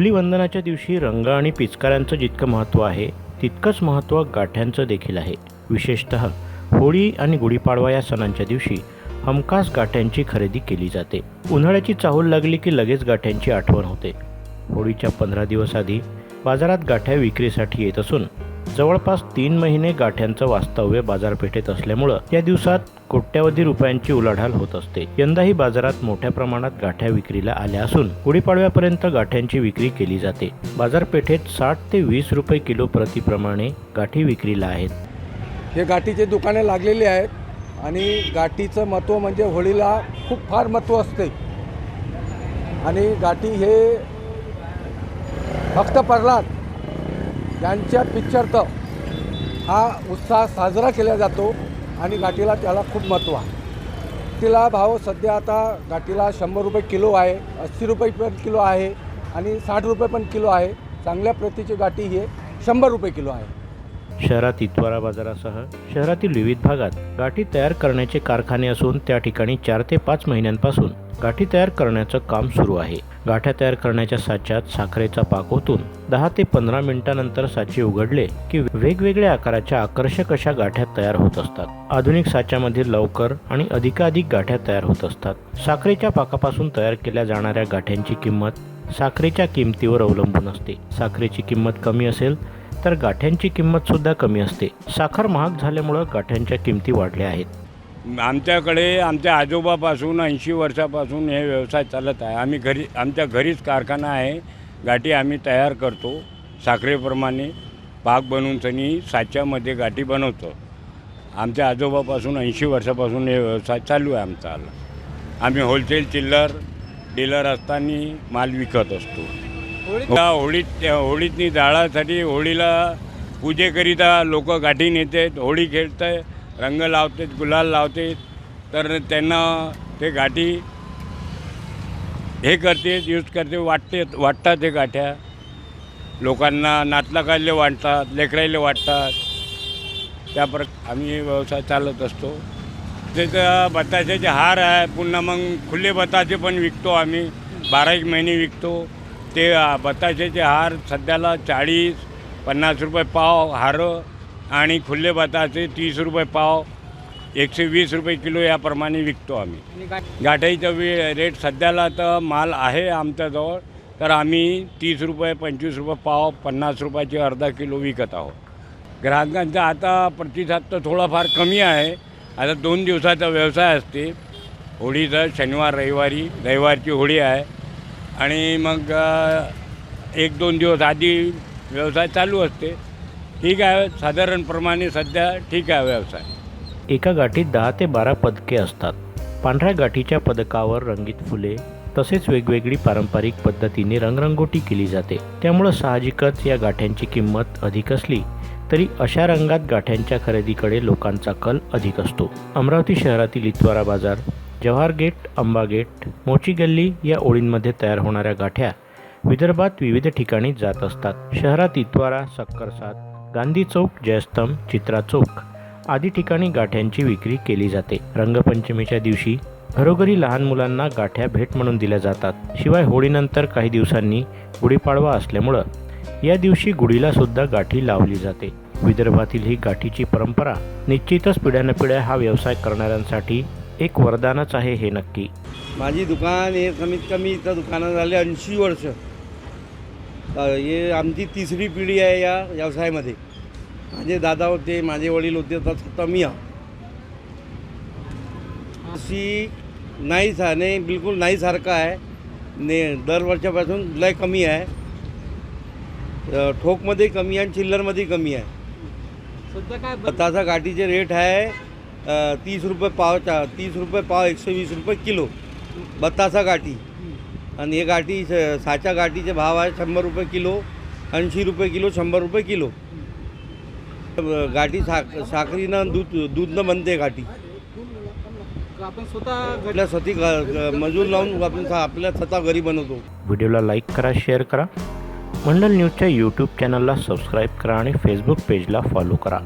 धुलीवंदनाच्या दिवशी रंग आणि पिचकाऱ्यांचं जितकं महत्त्व आहे तितकंच महत्त्व गाठ्यांचं देखील आहे. विशेषत होळी आणि गुढीपाडवा या सणांच्या दिवशी हमखास गाठ्यांची खरेदी केली जाते. उन्हाळ्याची चाहूल लागली की लगेच गाठ्यांची आठवण होते. होळीच्या पंधरा दिवस आधी बाजारात गाठ्या विक्रीसाठी येत असून जवळपास तीन महिने गाठ्यांचं वास्तव्य बाजारपेठेत असल्यामुळं या दिवसात कोट्यावधी रुपयांची उलाढाल होत असते. यंदाही बाजारात मोठ्या प्रमाणात गाठ्या विक्रीला आल्या असून गुढीपाडव्यापर्यंत गाठ्यांची विक्री केली जाते. बाजारपेठेत साठ ते वीस रुपये किलो प्रतिप्रमाणे गाठी विक्रीला आहेत. हे गाठीचे दुकाने लागलेली आहेत आणि गाठीचं महत्त्व म्हणजे होळीला खूप फार महत्त्व असते. आणि गाठी हे फक्त प्रल्हाद यांच्या पिक्चरत हा उत्साह साजरा केला जातो आणि गाठीला त्याला खूप महत्त्व आहे. तिला भाव सध्या आता गाठीला शंभर रुपये किलो आहे अस्सी रुपये पण किलो आहे आणि साठ रुपये पण किलो आहे. चांगल्या प्रतीची गाठी ही शंभर रुपये किलो आहे. शहरात इतवारा बाजारासह शहरातील विविध भागात गाठी तयार करण्याचे कारखाने असून त्या ठिकाणी चार ते पाच महिन्यांपासून गाठी तयार करण्याचं काम सुरू आहे. गाठ्या तयार करण्याच्या साच्यात साखरेचा पाक ओतून दहा ते पंधरा मिनिटांनंतर साचे उघडले की वेगवेगळ्या आकाराच्या आकर्षक अशा गाठ्या तयार होत असतात. आधुनिक साच्यामध्ये लवकर आणि अधिकाधिक गाठ्या तयार होत असतात. साखरेच्या पाकापासून तयार केल्या जाणाऱ्या गाठ्यांची किंमत साखरेच्या किमतीवर अवलंबून असते. साखरेची किंमत कमी असेल तर गाठ्यांची किंमत सुद्धा कमी असते. साखर महाग झाल्यामुळं गाठ्यांच्या किमती वाढल्या आहेत. आमच्याकडे आमच्या आजोबापासून ऐंशी वर्षापासून हे व्यवसाय चालत आहे. आम्ही घरी आमच्या घरीच कारखाना आहे. गाठी आम्ही तयार करतो साखरेप्रमाणे. पाक बनवून त्यांनी साच्यामध्ये गाठी बनवतो. आमच्या आजोबापासून ऐंशी वर्षापासून हे व्यवसाय चालू आहे आमचा. आम्ही होलसेल चिल्लर डीलर असताना माल विकत असतो. त्या होळीत होळीतनी जाळासाठी होळीला पूजेकरिता लोक गाठी नेतात होळी खेळतात रंग लावतात गुलाल लावतात. तर त्यांना ते गाठी हे करते यूज करते वाटते वाटतात ते गाठ्या. लोकांना नातलाकाले वाटतात लेकरायले वाटतात. त्या प्र आम्ही व्यवसाय चालत असतो. त्याचं बताशाचे हार आहे पुन्हा मग खुले बताशे पण विकतो आम्ही. बारा एक महिने विकतो. ते बताशाचे हार सध्याला चाळीस पन्नास रुपये पाव हार आणि खुले बताशे तीस रुपये पाव एकशे वीस रुपये किलो याप्रमाणे विकतो आम्ही. गाठाईचा वे रेट सध्याला तर माल आहे आमच्याजवळ तर आम्ही तीस रुपये पंचवीस रुपये पाव पन्नास रुपयाचे अर्धा किलो विकत आहोत. ग्राहकांचा आता प्रतिसाद तर थोडाफार कमी आहे. आता दोन दिवसाचा व्यवसाय असते. होळीचा शनिवार रविवारी रविवारची होळी आहे. आणि मग एक दोन दिवस आधी व्यवसाय चालू असते. ठीक आहे साधारणप्रमाणे सध्या ठीक आहे व्यवसाय. एका गाठीत दहा ते बारा पदके असतात. पांढऱ्या गाठीच्या पदकावर रंगीत फुले तसेच वेगवेगळी पारंपरिक पद्धतीने रंगरंगोटी केली जाते. त्यामुळं साहजिकच या गाठ्यांची किंमत अधिक असली तरी अशा रंगात गाठ्यांच्या खरेदीकडे लोकांचा कल अधिक असतो. अमरावती शहरातील इतवारा बाजार जवाहर गेट अंबा गेट मोची गल्ली या ओळींमध्ये तयार होणाऱ्या गाठ्या विदर्भात विविध ठिकाणी जात असतात. शहरात इतवारा सक्करसाद गांधी चौक जयस्तंभ चित्रा चौक आदी ठिकाणी गाठ्यांची विक्री केली जाते. रंगपंचमीच्या दिवशी घरोघरी लहान मुलांना गाठ्या भेट म्हणून दिल्या जातात. शिवाय होळीनंतर काही दिवसांनी गुढीपाडवा असल्यामुळं या दिवशी गुढीला सुद्धा गाठी लावली जाते. विदर्भातील ही गाठीची परंपरा निश्चितच पिढ्यानपिढ्या हा व्यवसाय करणाऱ्यांसाठी एक वरदानच आहे हे नक्की. माझी दुकान हे कमीत कमी इथं दुकानात झाले ऐंशी वर्ष. हे आमची तिसरी पिढी आहे या व्यवसायामध्ये. माझे दादा होते माझे वडील होते तसं मी आहो. अशी नाही सा नाही बिलकुल नाही सारखं आहे. ने दर वर्षापासून लय कमी आहे. ठोकमध्ये कमी आहे आणि चिल्लरमध्ये कमी आहे. ताचा गाठीचे रेट आहे तीस रुपये पावचा तीस रुपये पाव एकशे वीस रुपये किलो. बत्तासा गाठी. आणि हे गाठी स- साच्या गाठीचे भाव आहे शंभर रुपये किलो ऐंशी रुपये किलो शंभर रुपये किलो. गाठी साक साखरीनं दूध दूधनं बनते गाठी. आपण स्वतः स्वतः मजूर लावून आपण सा- आपल्या स्वतः घरी बनवतो. व्हिडिओला लाईक करा शेअर करा. मंडल न्यूजच्या यूट्यूब चॅनलला सबस्क्राईब करा आणि फेसबुक पेजला फॉलो करा.